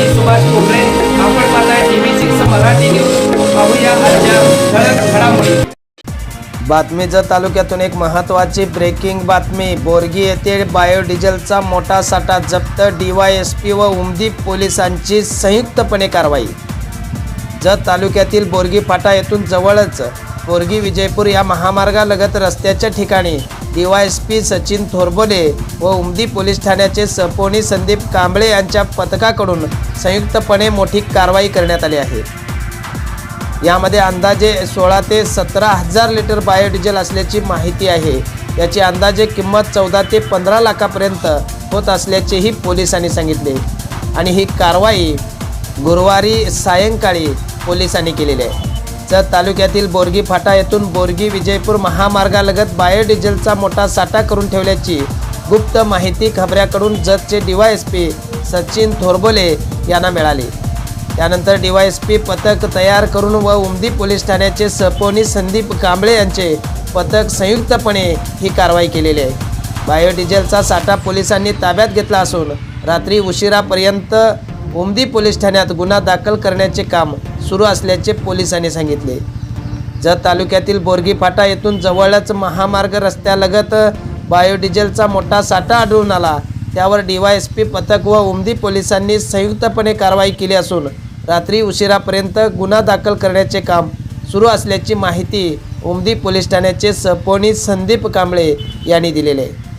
मी सुभाष खोबरे आपण पाहताय टीव्ही सिक्स मराठी न्यूज पाहूया आजच्या ठळक घडामोडी. बातमीजत तालुक्यातून एक महत्त्वाची ब्रेकिंग बातमी. बोरगी येथे बायोडिझेलचा मोठा साठा जप्त डीवायएसपी व उमदीप पोलिसांची संयुक्तपणे कारवाई. जत तालुक्यातील बोरगी फाटा येथून जवळच बोरगी विजयपूर या महामार्गालगत रस्त्याच्या ठिकाणी. डीवायएसपी सचिन थोरबोले व उमदी पोलीस ठाण्याचे सपोनी संदीप कांबळे यांच्या पथकाकडून संयुक्तपणे मोठी कारवाई करण्यात आली आहे. यामध्ये अंदाजे सोळा ते सतरा हजार लिटर बायोडिझेल असल्याची माहिती आहे. याची अंदाजे किंमत चौदा ते पंधरा लाखापर्यंत होत असल्याचेही पोलिसांनी सांगितले. आणि ही कारवाई गुरुवारी सायंकाळी पोलिसांनी केलेली आहे. जत तालुक्यातील बोरगी फाटा येथून बोरगी विजयपूर महामार्गालगत बायोडिझेलचा मोठा साठा करून ठेवल्याची गुप्त माहिती खबऱ्याकडून जतचे डीवायएसपी सचिन थोरबोले यांना मिळाली. त्यानंतर डीवायएसपी पथक तयार करून व उमदी पोलीस ठाण्याचे सपोनी संदीप कांबळे यांचे पथक संयुक्तपणे ही कारवाई केलेली आहे. बायोडिझेलचा साठा पोलिसांनी ताब्यात घेतला असून रात्री उशिरापर्यंत उमदी पोलीस ठाण्यात गुन्हा दाखल करण्याचे काम सुरू असल्याचे पोलिसांनी सांगितले. जत तालुक्यातील बोरगी फाटा येथून जवळच महामार्ग रस्त्यालगत बायोडिझेलचा मोठा साठा आढळून आला त्यावर डीवायएसपी पथक व उमदी पोलिसांनी संयुक्तपणे कारवाई केली असून रात्री उशिरापर्यंत गुन्हा दाखल करण्याचे काम सुरू असल्याची माहिती उमदी पोलीस ठाण्याचे सपोनी संदीप कांबळे यांनी दिलेली आहे.